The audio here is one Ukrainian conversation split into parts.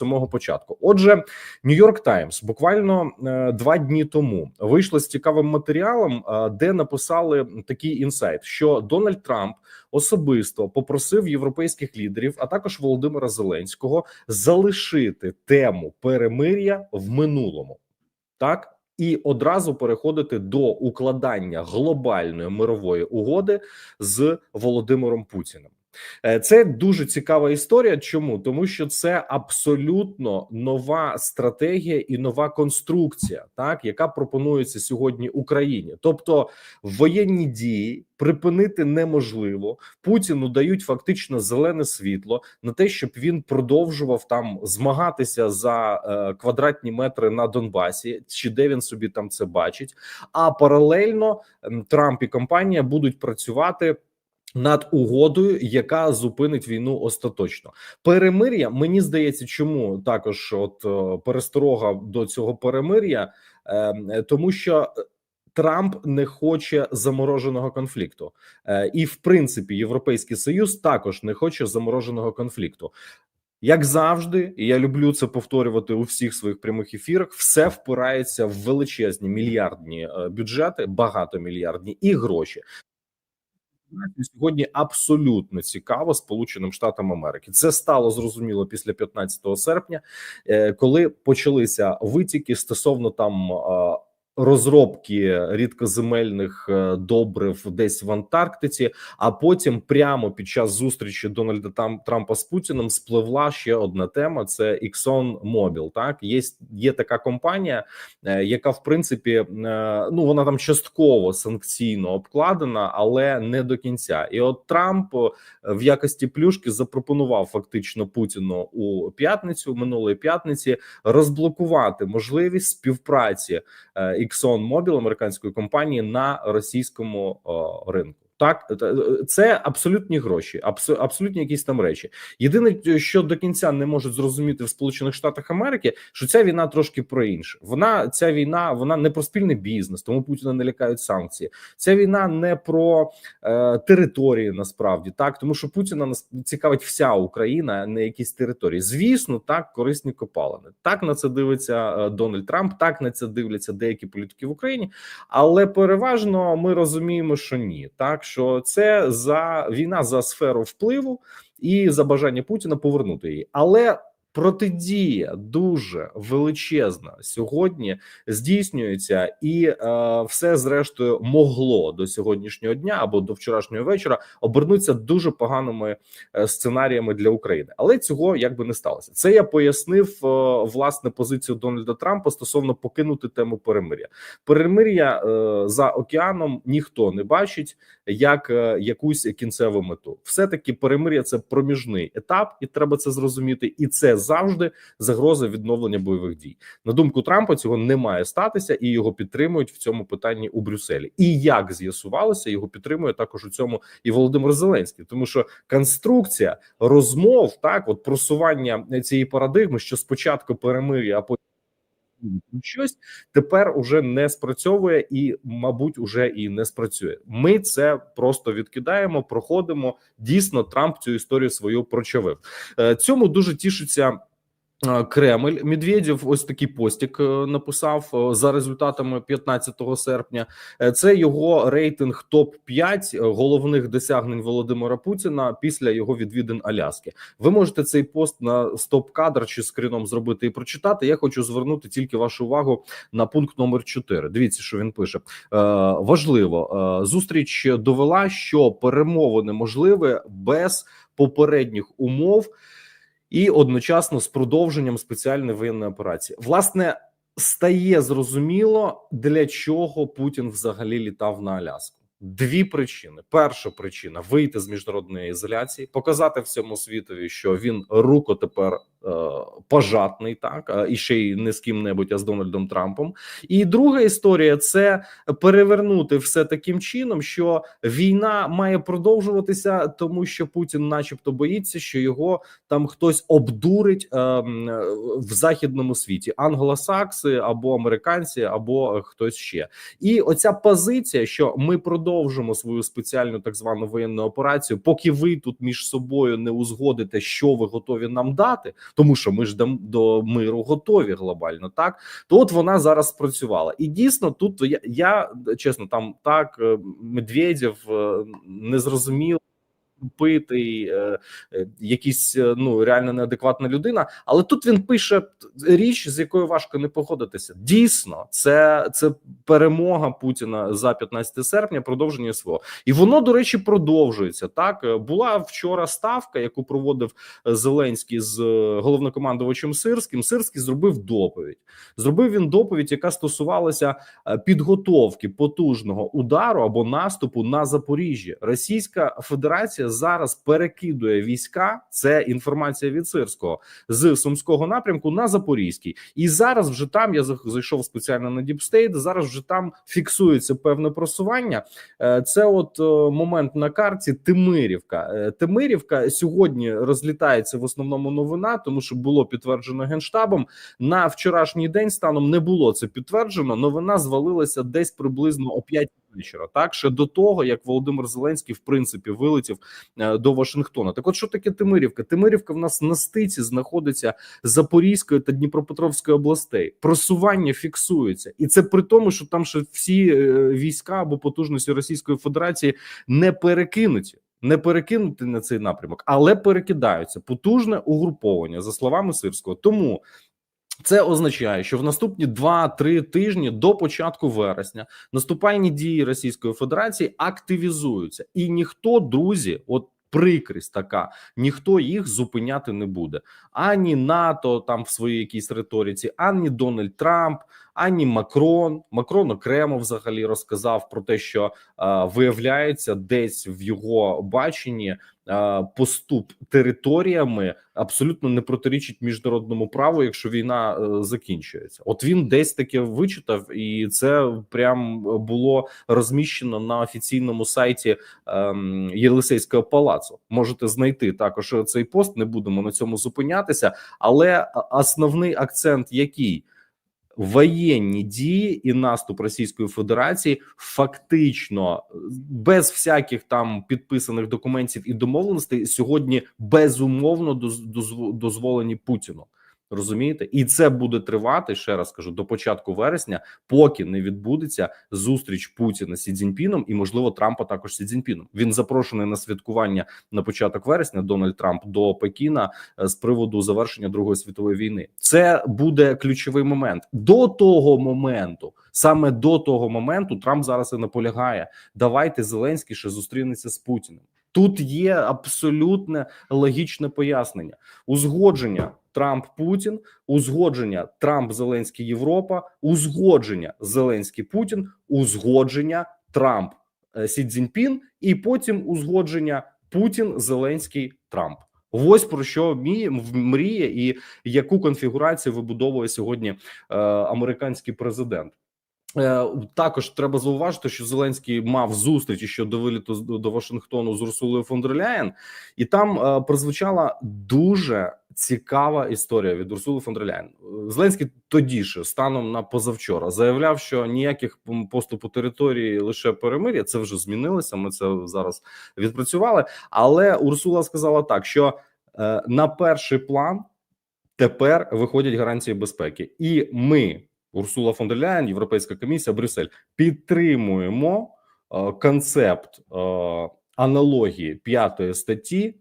самого початку. Отже, Нью-Йорк Таймс буквально е, два дні тому вийшло з цікавим матеріалом, е, де написали такий інсайт, що Дональд Трамп особисто попросив європейських лідерів, а також Володимира Зеленського, залишити тему перемир'я в минулому, так і одразу переходити до укладання глобальної мирової угоди з Володимиром Путіним. Е, Це дуже цікава історія. Чому тому, що це абсолютно нова стратегія і нова конструкція, так яка пропонується сьогодні Україні. Тобто воєнні дії припинити неможливо. Путіну дають фактично зелене світло на те, щоб він продовжував там змагатися за е, квадратні метри на Донбасі, чи де він собі там це бачить. А паралельно Трамп і компанія будуть працювати над угодою, яка зупинить війну остаточно. Перемир'я мені здається, чому також от е, пересторога до цього перемир'я, е, тому що. Трамп не хоче замороженого конфлікту, е, і в принципі, Європейський Союз також не хоче замороженого конфлікту. Як завжди, і я люблю це повторювати у всіх своїх прямих ефірах. Все впирається в величезні мільярдні е, бюджети, багатомільярдні і гроші сьогодні абсолютно цікаво Сполученим Штатам Америки. Це стало зрозуміло після 15 серпня, е, коли почалися витіки стосовно там розробки рідкоземельних е, добрив десь в Антарктиці. А потім, прямо під час зустрічі Дональда там Трампа з Путіним, спливла ще одна тема: це Exxon Mobil. Так є є така компанія, е, яка в принципі е, ну вона там частково санкційно обкладена, але не до кінця. І от Трамп в якості плюшки запропонував фактично Путіну у п'ятницю минулої п'ятниці розблокувати можливість співпраці ExxonMobil, американської компанії на російському ринку. Так, це абсолютні гроші, абсолютні якісь там речі. Єдине, що до кінця не можуть зрозуміти в Сполучених Штатах Америки, що ця війна трошки про інше. Вона ця війна, вона не про спільний бізнес, тому Путіна не лякають санкції. Ця війна не про е, території, насправді так, тому що Путіна цікавить вся Україна, а не якісь території. Звісно, так корисні копалини. Так на це дивиться е, Дональд Трамп, так на це дивляться деякі політики в Україні, але переважно ми розуміємо, що ні, так що це за війна за сферу впливу і за бажання Путіна повернути її, але Протидія дуже величезна сьогодні здійснюється, і е, все зрештою могло до сьогоднішнього дня або до вчорашнього вечора обернутися дуже поганими е, сценаріями для України, але цього якби не сталося. Це я пояснив е, власне позицію Дональда Трампа стосовно покинути тему перемир'я. Перемир'я е, за океаном ніхто не бачить як е, якусь кінцеву мету. Все таки перемир'я це проміжний етап, і треба це зрозуміти, і це завжди загроза відновлення бойових дій. На думку Трампа, цього не має статися, і його підтримують в цьому питанні у Брюсселі. І як з'ясувалося, його підтримує також у цьому і Володимир Зеленський, тому що конструкція розмов, так от просування цієї парадигми, що спочатку перемир'я, а потім щось тепер уже не спрацьовує і, мабуть, уже і не спрацює. Ми це просто відкидаємо, проходимо. Дійсно, Трамп цю історію свою прочавив. Е, цьому дуже тішиться. Кремль Медведєв ось такий постік е, написав е, за результатами 15 серпня. Е, це його рейтинг топ 5 головних досягнень Володимира Путіна після його відвідин Аляски. Ви можете цей пост на стоп кадр чи скріном зробити і прочитати. Я хочу звернути тільки вашу увагу на пункт номер 4. Дивіться, що він пише важливо. Зустріч довела, що перемовини можливі без попередніх умов і одночасно з продовженням спеціальної воєнної операції. Власне, стає зрозуміло, для чого Путін взагалі літав на Аляску. Дві причини: перша причина вийти з міжнародної ізоляції, показати всьому світові, що він руко тепер пожатний, так і ще й не з ким-небудь, а з Дональдом Трампом. І друга історія це перевернути все таким чином, що війна має продовжуватися, тому що Путін, начебто, боїться, що його там хтось обдурить е, в західному світі: англосакси або американці, або хтось ще. І оця позиція, що ми продовжимо свою спеціальну так звану воєнну операцію, поки ви тут між собою не узгодите, що ви готові нам дати, тому що ми ж до, миру готові глобально. Так то от вона зараз спрацювала, і дійсно тут я, я чесно там так медведів Медведєв е, не зрозуміло. Тупитий, е, е, якийсь е, ну реально неадекватна людина, але тут він пише річ, з якою важко не погодитися. Дійсно, це це перемога Путіна за 15 серпня, продовження СВО. і воно до речі продовжується. Так була вчора ставка, яку проводив Зеленський з головнокомандувачем Сирським. Сирський зробив доповідь. Зробив він доповідь, яка стосувалася підготовки потужного удару або наступу на Запоріжжя. Російська Федерація зараз перекидує війська. Це інформація від Сирського з Сумського напрямку на Запорізький, і зараз вже там я зайшов спеціально на Діпстейт. Зараз вже там фіксується певне просування. Е, Це от е, момент на карті Тимирівка. Е, Тимирівка сьогодні розлітається в основному новина, тому що було підтверджено генштабом. На вчорашній день станом не було це підтверджено. Новина звалилася десь приблизно о 5 вечора. Так ще до того, як Володимир Зеленський в принципі вилетів е, до Вашингтона. Так, от що таке Тимирівка? Тимирівка в нас на стиці знаходиться Запорізької та Дніпропетровської областей. Просування фіксується, і це при тому, що там ще всі е, війська або потужності Російської Федерації не перекинуті. Не перекинути на цей напрямок, але перекидаються потужне угруповання за словами Сирського. Тому це означає, що в наступні 2-3 тижні до початку вересня наступальні дії Російської Федерації активізуються, і ніхто, друзі, от прикрість така, ніхто їх зупиняти не буде. Ані НАТО там в своїй якійсь риториці, ані Дональд Трамп, ані Макрон. Макрон окремо взагалі розказав про те, що е, виявляється, десь в його баченні поступ територіями абсолютно не протирічить міжнародному праву, якщо війна е, закінчується. От він десь таке вичитав, і це прям було розміщено на офіційному сайті ем, Єлисейського палацу. Можете знайти також цей пост. Не будемо на цьому зупинятися, але основний акцент який. Воєнні дії і наступ Російської Федерації фактично без всяких там підписаних документів і домовленостей сьогодні безумовно доз- дозволені Путіну. Розумієте, і це буде тривати ще раз кажу до початку вересня, поки не відбудеться зустріч Путіна з Сі Цзіньпіном і можливо Трампа також Сі Цзіньпіном. Він запрошений на святкування на початок вересня. Дональд Трамп до Пекіна е, з приводу завершення Другої світової війни. Це буде ключовий момент. До того моменту, саме до того моменту, Трамп зараз і наполягає. Давайте Зеленський ще зустрінеться з Путіним. Тут є абсолютне логічне пояснення, узгодження Трамп Путін, узгодження Трамп Зеленський Європа, узгодження Зеленський Путін, узгодження Трамп Сі Цзіньпін, і потім узгодження Путін Зеленський Трамп. Ось про що мріє і яку конфігурацію вибудовує сьогодні е, американський президент. Е, Також треба зауважити, що Зеленський мав зустріч ще до виліту до Вашингтону з Урсулою фон дер Ляєн, і там е, прозвучала дуже цікава історія від Урсули фон дер Ляєн. Е, Зеленський тоді ж, станом на позавчора, заявляв, що ніяких поступу території лише перемир'я. Це вже змінилося. Ми це зараз відпрацювали. Але Урсула сказала так, що на перший план тепер виходять гарантії безпеки, і ми. Урсула фон дер Європейська комісія, Брюссель підтримуємо е, концепт е, аналогії п'ятої статті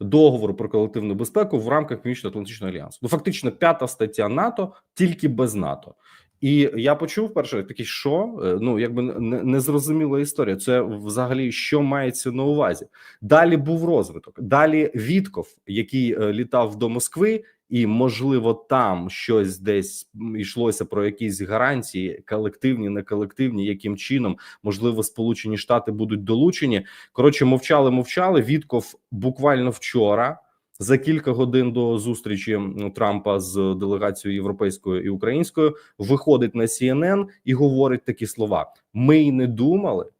договору про колективну безпеку в рамках Північно-Атлантичного альянсу. Ну фактично, п'ята стаття НАТО тільки без НАТО. І я почув перше такий, що Е, ну якби не- незрозуміла історія. Це взагалі що мається на увазі. Далі був розвиток. Далі Вітков, який е, літав до Москви, і можливо там щось десь йшлося про якісь гарантії, колективні, не колективні, яким чином можливо Сполучені Штати будуть долучені. Коротше, мовчали, мовчали. Вітков буквально вчора. За кілька годин до зустрічі Трампа з делегацією європейською і українською виходить на CNN і говорить такі слова: Ми й не думали,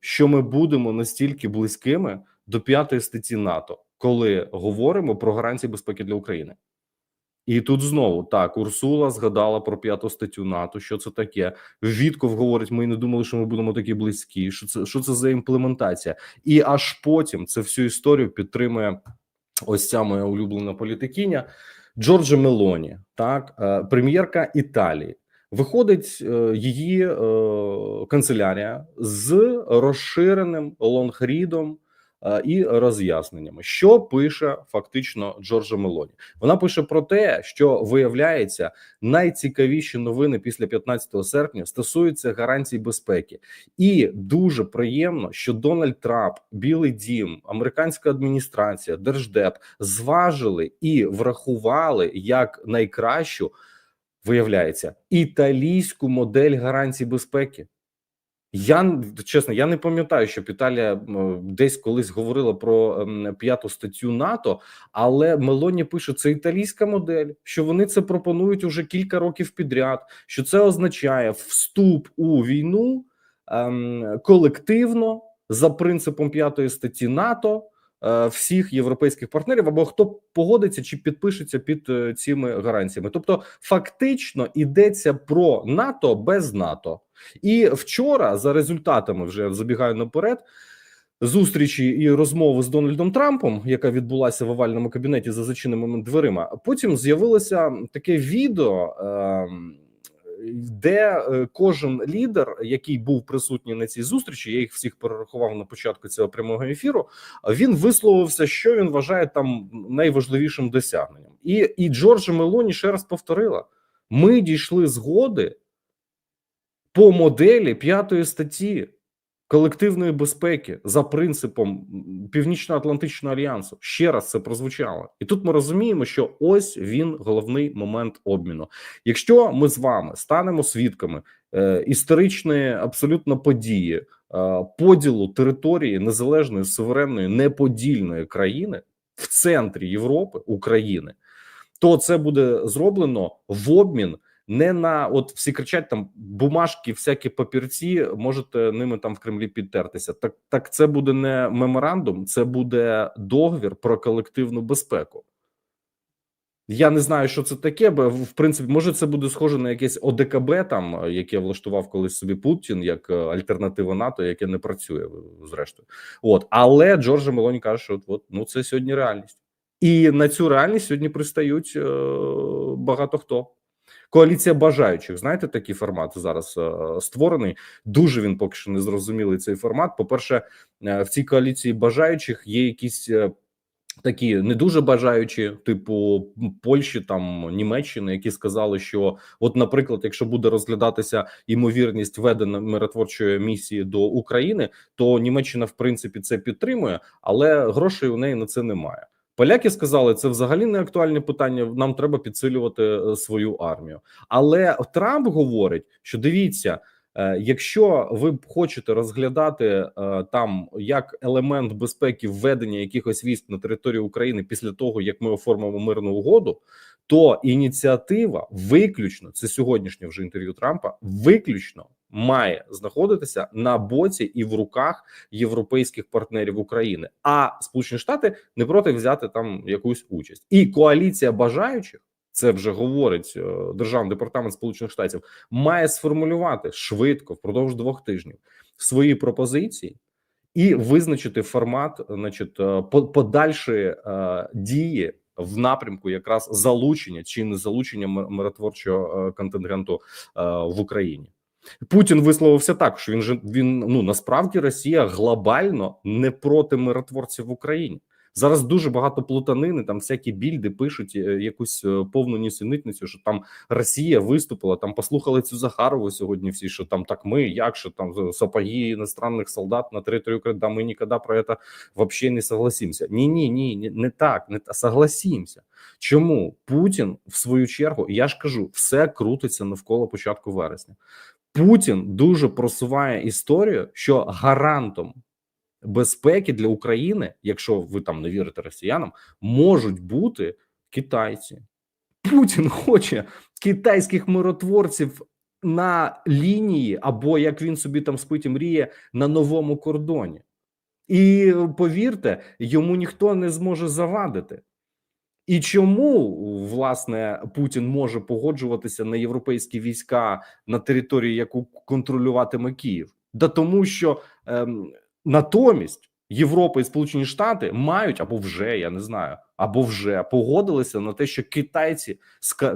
що ми будемо настільки близькими до п'ятої статті НАТО, коли говоримо про гарантії безпеки для України. І тут знову так Урсула згадала про п'яту статтю НАТО. Що це таке? Вітков говорить: ми не думали, що ми будемо такі близькі. Що це що це за імплементація? І аж потім це всю історію підтримує ось ця моя улюблена політикиня. Джорджа Мелоні, так, е, прем'єрка Італії. Виходить е, її е, канцелярія з розширеним лонгрідом і роз'ясненнями, що пише фактично Джорджа Мелоні. Вона пише про те, що виявляється найцікавіші новини після 15 серпня стосуються гарантій безпеки, і дуже приємно, що Дональд Трамп, Білий Дім, американська адміністрація, держдеп зважили і врахували як найкращу виявляється італійську модель гарантій безпеки. Я чесно, я не пам'ятаю, щоб Італія десь колись говорила про ем, п'яту статтю НАТО, але Мелоні пише, це італійська модель, що вони це пропонують уже кілька років підряд. Що це означає вступ у війну ем, колективно за принципом п'ятої статті НАТО е, всіх європейських партнерів, або хто погодиться чи підпишеться під е, цими гарантіями. Тобто, фактично йдеться про НАТО без НАТО. І вчора, за результатами, вже забігаю наперед. Зустрічі і розмови з Дональдом Трампом, яка відбулася в овальному кабінеті за зачиненими дверима. Потім з'явилося таке відео, ем, де е, кожен лідер, який був присутній на цій зустрічі, я їх всіх перерахував на початку цього прямого ефіру. Він висловився, що він вважає там найважливішим досягненням, і і Джорджа Мелоні ще раз повторила: ми дійшли згоди по моделі п'ятої статті колективної безпеки за принципом Північно-Атлантичного альянсу. Ще раз це прозвучало, і тут ми розуміємо, що ось він головний момент обміну. Якщо ми з вами станемо свідками е, історичної абсолютно події е, поділу території незалежної суверенної неподільної країни в центрі Європи України, то це буде зроблено в обмін не на от всі кричать там бумажки, всякі папірці, можете ними там в Кремлі підтертися. Так так це буде не меморандум, це буде договір про колективну безпеку. Я не знаю, що це таке, бо в принципі, може, це буде схоже на якесь ОДКБ, там яке влаштував колись собі Путін як е, альтернатива НАТО, яке не працює зрештою. От але Джорджа Мелоні каже, що от, от ну це сьогодні реальність, і на цю реальність сьогодні пристають е, багато хто. Коаліція бажаючих, знаєте, такий формат зараз е, створений. Дуже він поки що не зрозумілий цей формат. По перше, е, в цій коаліції бажаючих є якісь е, такі не дуже бажаючі, типу Польщі, там Німеччини, які сказали, що, от, наприклад, якщо буде розглядатися ймовірність ведення миротворчої місії до України, то Німеччина в принципі це підтримує, але грошей у неї на це немає. Поляки сказали, це взагалі не актуальне питання. Нам треба підсилювати е, свою армію. Але Трамп говорить, що дивіться, е, якщо ви хочете розглядати е, там як елемент безпеки введення якихось військ на територію України після того, як ми оформимо мирну угоду, то ініціатива виключно це сьогоднішнє вже інтерв'ю Трампа, виключно має знаходитися на боці і в руках європейських партнерів України. А Сполучені Штати не проти взяти там якусь участь, і коаліція бажаючих. Це вже говорить е, державний департамент Сполучених Штатів, має сформулювати швидко впродовж двох тижнів свої пропозиції і визначити формат, значить, е, подальші е, дії в напрямку якраз залучення чи не залучення миротворчого контингенту в Україні. Путін висловився так, що він же він ну насправді Росія глобально не проти миротворців в Україні. Зараз дуже багато плутанини. Там всякі більди пишуть е, якусь е, повну нісенітницю, що там Росія виступила. Там послухали цю Захарову сьогодні. Всі що там так ми, як що там сапоги іностранних солдат на території України, да ми ніколи про це взагалі не согласимося. Ні, ні, ні, не так, не та согласимося. Чому Путін в свою чергу? Я ж кажу, все крутиться навколо початку вересня. Путін дуже просуває історію, що гарантом безпеки для України, якщо ви там не вірите росіянам, можуть бути китайці. Путін хоче китайських миротворців на лінії, або як він собі там спить і мріє на новому кордоні. І повірте, йому ніхто не зможе завадити. І чому власне Путін може погоджуватися на європейські війська на території, яку контролюватиме Київ? Да тому, що ем, натомість Європа і Сполучені Штати мають або вже я не знаю, або вже погодилися на те, що китайці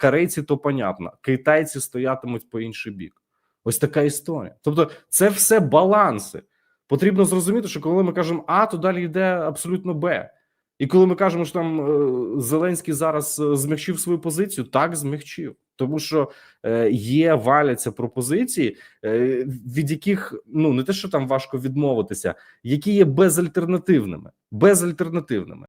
корейці, то понятно, китайці стоятимуть по інший бік. Ось така історія. Тобто, це все баланси. Потрібно зрозуміти, що коли ми кажемо А, то далі йде абсолютно Б. І коли ми кажемо, що там е, Зеленський зараз е, змягчив свою позицію, так змягчив, тому що е, є валяться пропозиції, від яких ну не те, що там важко відмовитися, які є безальтернативними, безальтернативними.